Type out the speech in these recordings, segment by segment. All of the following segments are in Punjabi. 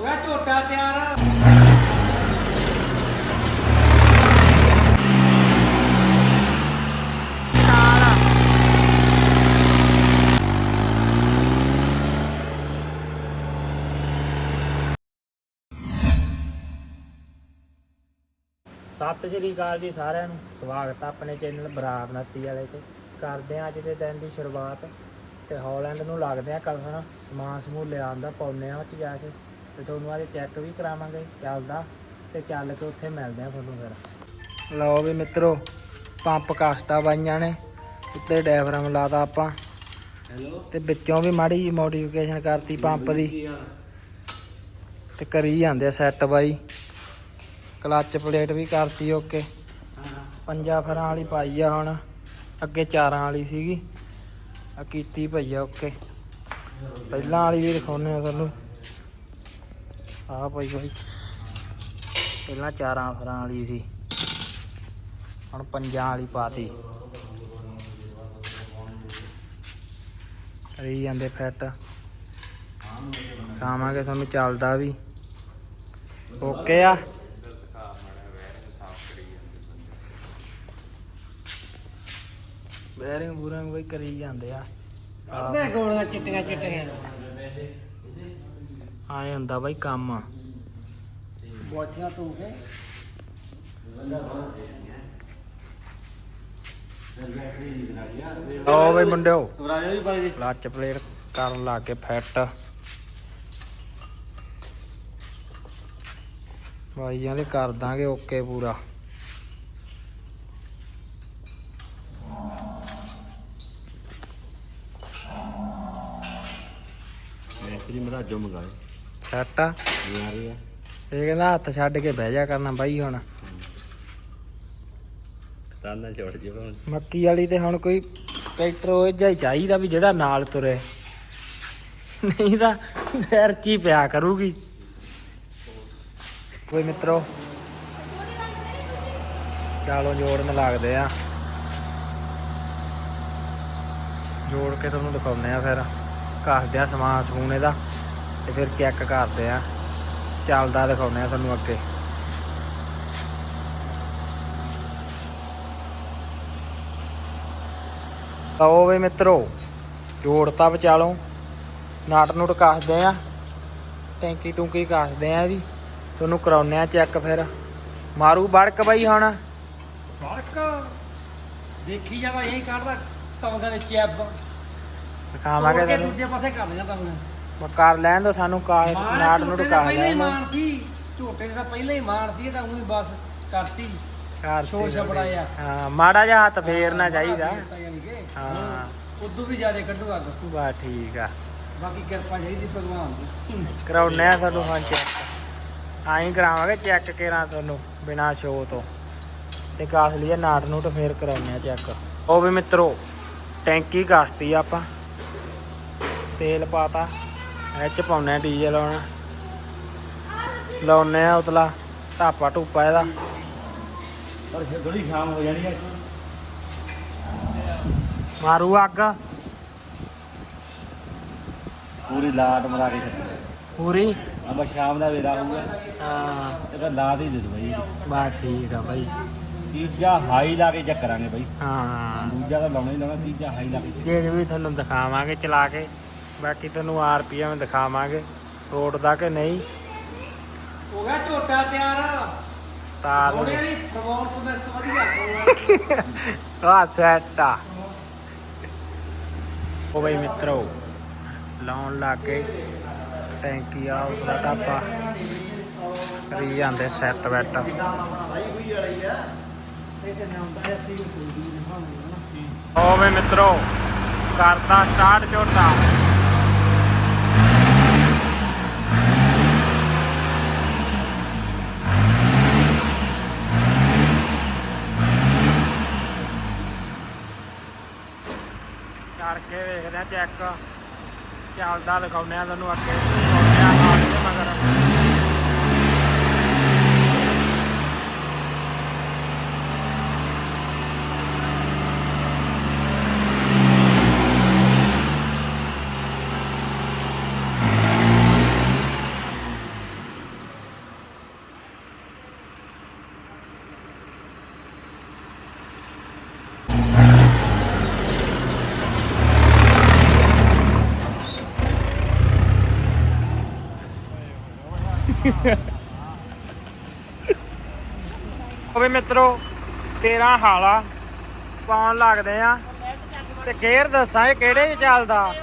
ਹੋ ਗਿਆ ਝੋਟਾ ਤਿਆਰ। ਸਤਿ ਸ਼੍ਰੀ ਅਕਾਲ ਜੀ ਸਾਰਿਆਂ ਨੂੰ। ਸਵਾਗਤ ਆ ਆਪਣੇ ਚੈਨਲ ਬਰਾੜ ਨੱਤੀ ਵਾਲੇ ਤੇ। ਕਰਦੇ ਹਾਂ ਅੱਜ ਦੇ ਦਿਨ ਦੀ ਸ਼ੁਰੂਆਤ ਤੇ ਹਾਲੈਂਡ ਨੂੰ ਲੱਗਦੇ ਆ ਕਲਸਣ ਸਮਾਨ ਸਮੂਹ ਲਿਆਉਂਦਾ ਪਾਉਨੇ ਆ ਉੱਥੇ ਜਾ ਕੇ। ਤੇ ਤੁਹਾਨੂੰ ਅੱਜ ਚੈੱਕ ਵੀ ਕਰਾਵਾਂਗੇ ਚੱਲਦਾ ਤੇ ਚੱਲ ਕੇ ਉੱਥੇ ਮਿਲਦੇ ਆ ਤੁਹਾਨੂੰ ਫਿਰ। ਲਓ ਵੀ ਮਿੱਤਰੋ ਪੰਪ ਕਸਤਾ ਬਾਈਆਂ ਨੇ ਉੱਤੇ ਡਾਇਫਰਮ ਲਾਤਾ ਆਪਾਂ। ਤੇ ਵਿੱਚੋਂ ਵੀ ਮਾੜੀ ਜੀ ਮੋਡੀਫਿਕੇਸ਼ਨ ਕਰਤੀ ਪੰਪ ਦੀ। ਤੇ ਕਰੀ ਜਾਂਦੇ ਸੈੱਟ ਬਾਈ। ਕਲੱਚ ਪਲੇਟ ਵੀ ਕਰਤੀ ਓਕੇ। ਪੰਜਾਂ ਫਰਾਂ ਵਾਲੀ ਪਾਈ ਆ ਹੁਣ। ਅੱਗੇ ਚਾਰਾਂ ਵਾਲੀ ਸੀਗੀ। ਆ ਕੀਤੀ ਪਈ ਆ ਓਕੇ। ਪਹਿਲਾਂ ਵਾਲੀ ਵੀ ਦਿਖਾਉਨੇ ਆ ਤੁਹਾਨੂੰ। ਆਹ ਪਈ ਹੋਈ ਪਹਿਲਾਂ ਚਾਰਾਂ ਫਰਾਂ ਵਾਲੀ ਸੀ। ਹੁਣ ਪੰਜਾਂ ਵਾਲੀ ਪਾਤੀ। ਕਰੀ ਜਾਂਦੇ ਫਿੱਟ। ਖਾਵਾਂਗੇ ਸਾਨੂੰ ਚੱਲਦਾ ਵੀ। ਓਕੇ ਆ। ਬੈਰਿੰਗ ਬੂਰਿੰਗ ਕੋਈ ਕਰੀ ਜਾਂਦੇ ਆ। ਕੱਢਦੇ ਗੋਲੀਆਂ, ਚਿੱਟੀਆਂ ਚਿੱਟੀਆਂ। ਆਏ ਹੁੰਦਾ ਬਾਈ ਕੰਮ। ਬੋਛੀਆਂ ਤੂੰ ਕੇ। ਓ ਬਈ ਮੁੰਡਿਓ। ਸਵਰਾਜ ਵੀ ਪਾਈ ਦੀ ਕਲੱਚ ਪਲੇਟ ਕਰਨ ਲੱਗ ਕੇ ਫਿੱਟ। ਬਾਈਆਂ ਦੇ ਕਰ ਦਾਂਗੇ ਓਕੇ ਪੂਰਾ। ਮੈਸਰੀ ਮਰਾਜੋ ਮੰਗਾਏ। ਛੱਟ ਆ। ਇਹ ਇਹ ਕਹਿੰਦਾ ਹੱਥ ਛੱਡ ਕੇ ਬਹਿ ਜਾ ਕਰਨਾ ਬਾਈ ਹੁਣ। ਤਾਨਾ ਛੋੜ ਜੇ ਭਾਵੇਂ ਮੱਕੀ ਵਾਲੀ ਤੇ ਹੁਣ ਕੋਈ ਟਰੈਕਟਰ ਉਹ ਜਿਹਾ ਹੀ ਚਾਹੀਦਾ ਵੀ ਜਿਹੜਾ ਨਾਲ ਤੁਰੇ। ਨਹੀਂ ਤਾਂ ਜ਼ਹਿਰ ਚ ਪਿਆ ਕਰੂਗੀ। ਕੋਈ ਮਿੱਤਰੋ ਚਾਲੋ ਜੋੜਨ ਲੱਗਦੇ ਆ। ਜੋੜ ਕੇ ਤੁਹਾਨੂੰ ਦਿਖਾਉਂਦੇ ਆ ਫਿਰ। ਕੱਸਦੇ ਆ ਸਮਾਨ ਸਮੂਨ ਇਹਦਾ। ਤੇ ਫਿਰ ਚੈੱਕ ਕਰਦੇ ਆ। ਚੱਲਦਾ ਦਿਖਾਉਂਦੇ ਆ ਤੁਹਾਨੂੰ ਅੱਗੇ। ਲਓ ਵੇ ਮਿੱਤਰੋ ਜੋੜਤਾ ਵਿਚਾਲੋਂ। ਨਾਟ ਨੂਟ ਕੱਸਦੇ ਆ। ਟੈਂਕੀ ਟੂੰਕੀ ਕੱਸਦੇ ਆ ਇਹਦੀ ਤੁਹਾਨੂੰ ਕਰਾਉਨੇ ਆ ਚੈੱਕ ਫਿਰ। ਮਾਰੂ ਬੜਕ ਬਈ ਹੁਣ। ਫ਼ਰਕ ਦੇਖੀ ਜਾਵਾ ਇਹੀ ਕੱਢਦਾ ਤਵਗਾ ਦੇ ਚੈਬ। ਦਿਖਾਵਾਂਗੇ ਤੁਹਾਨੂੰ ਦੂਜੇ ਪਾਸੇ ਕਰ ਲਿਆ ਤਵਗਾ ਕਰ ਲੈਣ ਦੋ ਸਾਨੂੰ ਕਾ ਨਾਟ ਨੂਟ ਝੋਟੇ ਦਾ ਕੱਸ ਪਹਿਲਾਂ ਹੀ ਲੈਣ ਮਾਨ ਸੀ। ਝੋਟੇ ਦਾ ਪਹਿਲਾਂ ਹੀ ਮਾਨ ਸੀ ਇਹ ਤਾਂ ਉਹੀ ਬਸ ਕਰਤੀ। ਦਿਓ। ਸ਼ੋਰ ਛਪੜਾ ਆ ਹਾਂ ਮਾੜਾ ਜਿਹਾ ਹੱਥ ਫੇਰਨਾ ਚਾਹੀਦਾ। ਹਾਂ। ਉਦੋਂ ਵੀ ਜ਼ਿਆਦਾ ਕੱਢੂ ਅੱਗ। ਬਾ ਠੀਕ ਆ। ਬਾਕੀ ਕਿਰਪਾ ਚਾਹੀਦੀ ਭਗਵਾਨ ਦੀ। ਕਰਾਉਨੇ ਆ ਤੁਹਾਨੂੰ ਹਾਂ ਚੈੱਕ ਆਈ ਕਰਾਵਾਂਗੇ ਚੈੱਕ ਕੇਰਾਂ ਤੁਹਾਨੂੰ ਬਿਨਾ ਸ਼ੋਅ ਤੋਂ। ਤੇ ਕਾਸ ਲਈਏ ਨਾਟ ਨੂਟ ਫੇਰ ਕਰਾਉਨੇ ਆ ਚੈੱਕ ਉਹ ਵੀ ਮਿੱਤਰੋ ਟੈਂਕੀ ਕਾਸਤੀ ਆਪਾਂ। ਤੇਲ ਪਾਤਾ। ਇਹ ਚ ਪਾਉਨੇ ਆ ਡੀਜ਼ਲ ਹੁਣ। ਲਾਉਨੇ ਆ ਉਤਲਾ ਢਾਪਾ ਟੂਪਾ ਇਹਦਾ। ਪਰ ਫਿਰ ਥੋੜੀ ਸ਼ਾਮ ਹੋ ਜਾਣੀ ਹੈ ਮਾਰੂ ਅੱਗ। ਪੂਰੀ ਲਾਟ ਮਰਾ ਕੇ ਛੱਡ ਪੂਰੀ? ਅਬ ਸ਼ਾਮ ਦਾ ਵੇਲਾ ਹੋਊਗਾ। ਹਾਂ। ਤੇ ਫਿਰ ਲਾਟ ਹੀ ਦੇ ਦੋ ਬਾਈ। ਬਾ ਠੀਕ ਆ ਬਾਈ। ਤੀਜਾ ਹਾਈ ਲਾ ਕੇ ਚੈੱਕ ਕਰਾਂਗੇ ਬਾਈ। ਹਾਂ। ਦੂਜਾ ਤਾਂ ਲਾਉਣਾ ਹੀ ਲਾਉਣਾ ਤੀਜਾ ਹਾਈ ਲਾ ਕੇ। ਜੇ ਵੀ ਤੁਹਾਨੂੰ ਦਿਖਾਵਾਂਗੇ ਚਲਾ ਕੇ। ਬਾਕੀ ਤੁਹਾਨੂੰ ਆਰਪੀਐਮ ਦਿਖਾਵਾਂਗੇ। ਰੋਡ ਦਾ ਕਿ ਨਹੀਂ? ਹੋ ਗਿਆ ਝੋਟਾ ਤਿਆਰ। ਉਸਤਾਦ ਉਹਨੇ ਨਹੀਂ ਪ੍ਰਮੋਸ ਬਸ ਵਧੀਆ ਆ ਸੈਟ ਆ। ਉਹ ਬਈ ਮਿੱਤਰੋ ਲਾਉਣ ਲੱਗ। ਗਏ ਟੈਂਕੀ ਆ ਉਸਦਾ ਟਾਪਾ। ਕਰੀ ਜਾਂਦੇ ਸੈੱਟ ਵੈਟ ਉਹ ਬਈ ਮਿੱਤਰੋ ਕਰਦਾ ਸਟਾਰਟ ਝੋਟਾ ਕਰਕੇ ਵੇਖਦੇ ਆ ਚੈੱਕ ਚੱਲਦਾ ਦਿਖਾਉਂਦੇ ਆ ਤੁਹਾਨੂੰ ਅੱਗੇ ਮਗਰ। ਓਏ ਮਿੱਤਰੋ 13 ਹਾਲਾ ਪਾਉਣ ਲੱਗਦੇ ਆ। ਤੇ ਗੇਅਰ ਦੱਸਾਂ ਇਹ ਕਿਹੜੇ ਚੱਲਦਾ?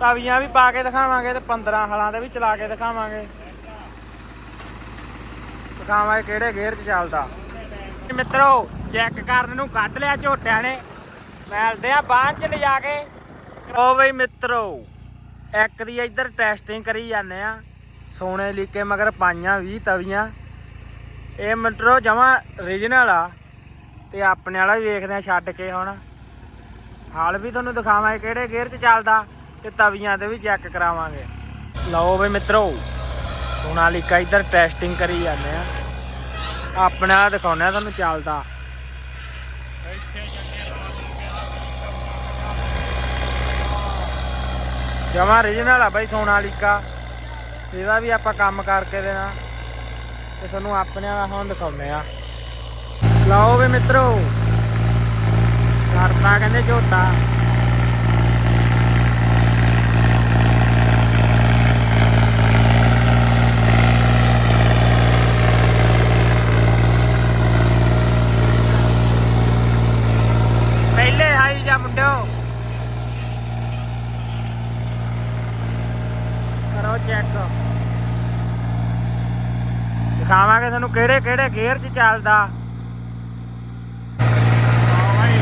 ਤਵੀਆਂ ਵੀ ਪਾ ਕੇ ਦਿਖਾਵਾਂਗੇ ਤੇ 15 ਹਾਲਾਂ ਦੇ ਵੀ ਚਲਾ ਕੇ ਦਿਖਾਵਾਂਗੇ। ਦਿਖਾਵਾਂਗੇ ਕਿਹੜੇ ਗੇਅਰ 'ਚ ਚੱਲਦਾ। ਮਿੱਤਰੋ, ਚੈੱਕ ਕਰਨ ਨੂੰ ਕੱਢ ਲਿਆ ਝੋਟਿਆਂ ਨੇ। ਮਿਲਦੇ ਆ ਬਾਹਰ ਚ ਲਿਜਾ ਕੇ। ਓ ਬਈ ਮਿੱਤਰੋ, ਇੱਕ ਦੀ ਇੱਧਰ ਟੈਸਟਿੰਗ ਕਰੀ ਜਾਂਦੇ ਆ। ਸੋਨੇ ਲੀਕੇ ਮਗਰ ਪਾਈਆਂ 20 ਤਵੀਆਂ। ਇਹ ਮਿੱਤਰੋ ਜਮਾ ਰੀਜਨਲ ਆ ਤੇ ਆਪਣੇ ਵਾਲਾ ਵੀ ਵੇਖਦੇ ਆ ਛੱਡ ਕੇ ਹੁਣ। ਹਾਲ ਵੀ ਤੁਹਾਨੂੰ ਦਿਖਾਵਾਂਗੇ ਕਿਹੜੇ ਗੇਅਰ 'ਚ ਚੱਲਦਾ ਤੇ ਤਵੀਆਂ ਤੇ ਵੀ ਚੈੱਕ ਕਰਾਵਾਂਗੇ। ਲਓ ਬਈ ਮਿੱਤਰੋ ਸੋਨਾਲੀਕਾ ਇੱਧਰ ਟੈਸਟਿੰਗ ਕਰੀ ਜਾਂਦੇ ਆ। ਆਪਣੇ ਵਾਲਾ ਦਿਖਾਉਂਦੇ ਆ ਤੁਹਾਨੂੰ ਚੱਲਦਾ। ਜਮਾ ਰੀਜਨਲ ਆ ਬਾਈ ਸੋਨਾਲੀਕਾ ਇਹਦਾ ਵੀ ਆਪਾਂ ਕੰਮ ਕਰਕੇ ਦੇਣਾ। ਤੇ ਤੁਹਾਨੂੰ ਆਪਣੇ ਵਾਲਾ ਹੁਣ ਦਿਖਾਉਂਦੇ ਆ ਲਓ ਵੀ ਮਿੱਤਰੋ ਕਰਤਾ ਕਹਿੰਦੇ ਝੋਟਾ ਪਹਿਲੇ ਹਾਈ ਜਾ ਮੁੰਡਿਓ ਕਰੋ ਚੈੱਕ ਦਿਖਾਵਾਂਗੇ ਤੁਹਾਨੂੰ ਕਿਹੜੇ ਕਿਹੜੇ ਗੇਅਰ 'ਚ ਚੱਲਦਾ ਆਓ ਭਾਈ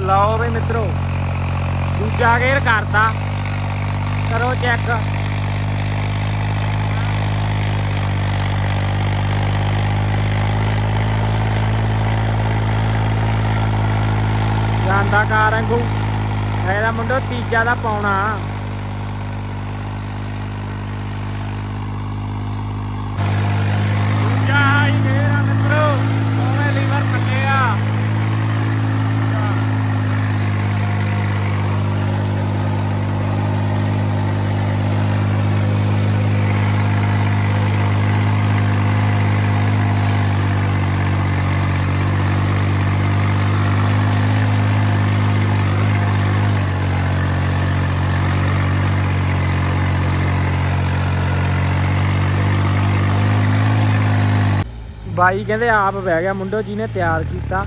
ਲਓ ਵੀ ਮਿੱਤਰੋ ਦੂਜਾ ਗੇਅਰ ਕਰਤਾ ਕਰੋ ਚੈੱਕ ਜਾਂਦਾ ਕਾਰ ਵਾਂਗੂ। ਇਹਦਾ ਮੁੰਡੋ ਤੀਜਾ ਦਾ ਪਾਉਣਾ ਦੂਜਾ ਹੀ ਗੇਅਰ ਆ ਮਿੱਤਰੋ ਦੋਵੇਂ ਲੀਵਰ ਪੱਕੇ ਆ ਬਾਈ ਕਹਿੰਦੇ ਆਪ ਬਹਿ ਗਿਆ ਮੁੰਡੋ ਜੀ ਨੇ ਤਿਆਰ ਕੀਤਾ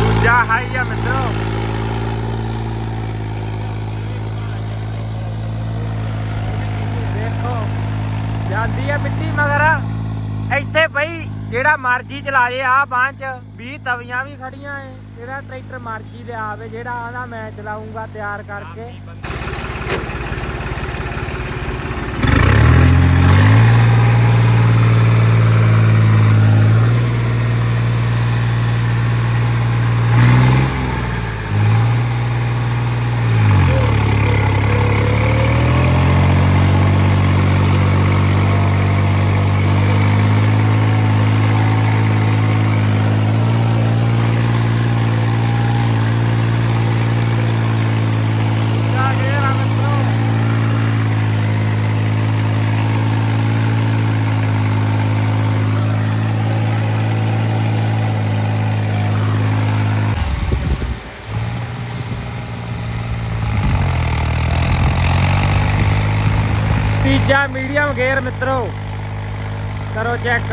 ਦੂਜਾ ਹਾਈ ਆ ਮਿੱਤਰੋ ਦੇਖੋ ਜਾਂਦੀ ਆ ਮਿੱਟੀ ਮਗਰ ਇੱਥੇ ਪਈ ਜਿਹੜਾ ਮਰਜ਼ੀ ਚਲਾ ਜੇ ਆ ਬਾਂਹ ਚ 20 ਤਵੀਆਂ ਵੀ ਖੜੀਆਂ ਏ ਜਿਹੜਾ ਟਰੈਕਟਰ ਮਰਜ਼ੀ ਲਿਆਵੇ, ਜਿਹੜਾ ਆਂਦਾ ਮੈਂ ਚਲਾਉਂਗਾ ਤਿਆਰ ਕਰਕੇ ਜਾ ਕੇ ਆ ਮਿੱਤਰੋ ਤੀਜਾ ਮੀਡੀਅਮ ਗੇਅਰ ਮਿੱਤਰੋ। ਕਰੋ ਚੈੱਕ।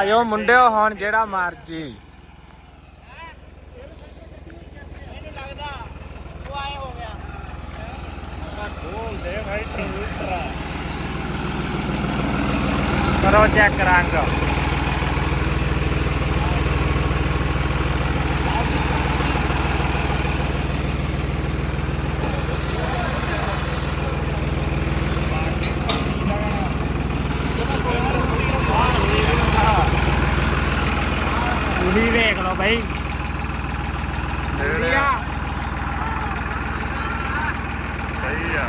ਜੀਤਿਆ ਆ ਮੁੰਡਿਓ ਹੁਣ ਜਿਹੜਾ ਮਰਜ਼ੀ। ਕਰੋ ਚੈੱਕ ਰੰਗ ਤੁਸੀਂ ਵੇਖ ਲਓ ਭਾਈ ਵਧੀਆ ਸਹੀ ਆ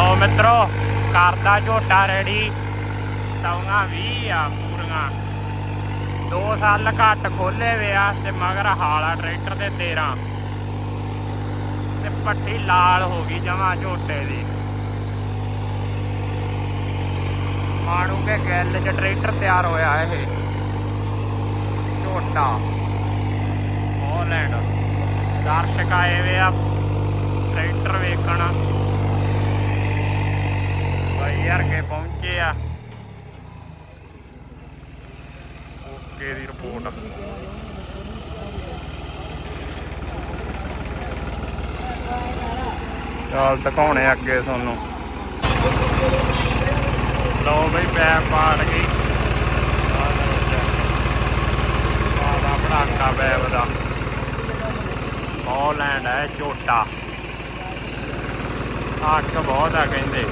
ਲਓ ਮਿੱਤਰੋ ਕਰਦਾ ਝੋਟਾ ਰੈਡੀ ਤੌਂਗਾ 20 ਆ, ਪੂਰੀਆਂ। 2 ਸਾਲ ਘੱਟ ਖੋਲੇ ਵੇ ਆ ਤੇ ਮਗਰ ਹਾਲਾ ਟਰੈਕਟਰ ਦੇ 13 ਤੇ ਪੱਟੀ ਲਾਲ ਹੋ ਗਈ ਜਮਾ ਝੋਟੇ ਦੀ। ਮਾਣੂ ਕੇ ਗੱਲ 'ਚ ਟਰੈਕਟਰ ਤਿਆਰ ਹੋਇਆ ਇਹ। ਝੋਟਾ। ਹਾਲੈਂਡ ਦਰਸ਼ਕ ਆਏ ਵੇ ਆ ਟਰੈਕਟਰ ਵੇਖਣ ਭਾਈ ਯਾਰ ਕੇ ਆ। ਓਕੇ ਦੀ ਰਿਪੋਰਟ। ਚਾਲ ਦਿਖਾਉਣੇ ਅੱਗੇ ਤੁਹਾਨੂੰ। ਲਓ ਬਈ ਪੈਪ ਪਾੜ ਗਈ। ਆਹ ਬਣਾਕਾ ਬੈਬ ਦਾ। ਹਾਲੈਂਡ ਹੈ ਝੋਟਾ। ਅੱਖ ਬਹੁਤ ਆ ਕਹਿੰਦੇ।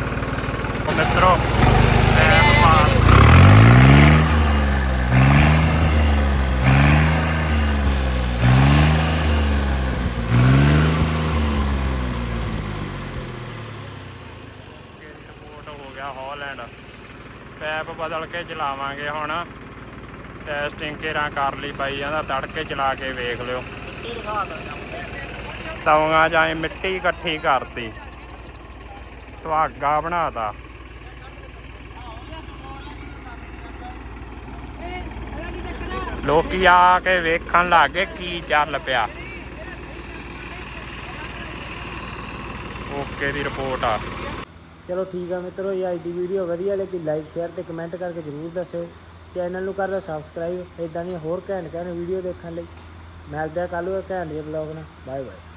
ਮਿੱਤਰੋ ਪੈਪ ਪਾੜ ਰਿਪੋਰਟ ਹੋ ਗਿਆ ਹਾਲੈਂਡ ਪੈਪ ਬਦਲ ਕੇ ਚਲਾਵਾਂਗੇ ਹੁਣ। ਟੈਸਟਿੰਗ ਕੇਰਾਂ ਕਰ ਲਈ ਬਾਈ ਜਾਂਦਾ, ਤੜਕੇ ਚਲਾ ਕੇ ਵੇਖ ਲਿਓ। ਤਵੀਆਂ ਜਾਂ ਮਿੱਟੀ ਇਕੱਠੀ ਕਰਤੀ। ਸੁਹਾਗਾ ਬਣਾਤਾ। ਲੋਕੀ ਆ ਕੇ ਵੇਖਣ ਲੱਗੇ ਕੀ ਚੱਲ ਪਿਆ। ਓਕੇ ਦੀ ਰਿਪੋਰਟ ਆ। ਚਲੋ ਠੀਕ ਆ ਮਿੱਤਰੋ, ਇਹ ਅੱਜ ਦੀ ਵੀਡੀਓ ਵਧੀਆ ਲੱਗੀ ਲਾਈਕ ਸ਼ੇਅਰ ਤੇ ਕਮੈਂਟ ਕਰਕੇ ਜਰੂਰ ਦੱਸਿਓ। ਚੈਨਲ ਨੂੰ ਕਰਦਾ ਸਬਸਕ੍ਰਾਈਬ ਇਦਾਂ ਦੀਆਂ ਹੋਰ ਘੈਂਟ ਘੈਂਟ ਵੀਡੀਓ ਦੇਖਣ ਲਈ। ਮਿਲਦੇ ਆ ਕੱਲ੍ਹ ਨੂੰ ਇੱਕ ਘੈਂਟ ਜਿਹੇ ਬਲੌਗ ਨਾਲ। Bye bye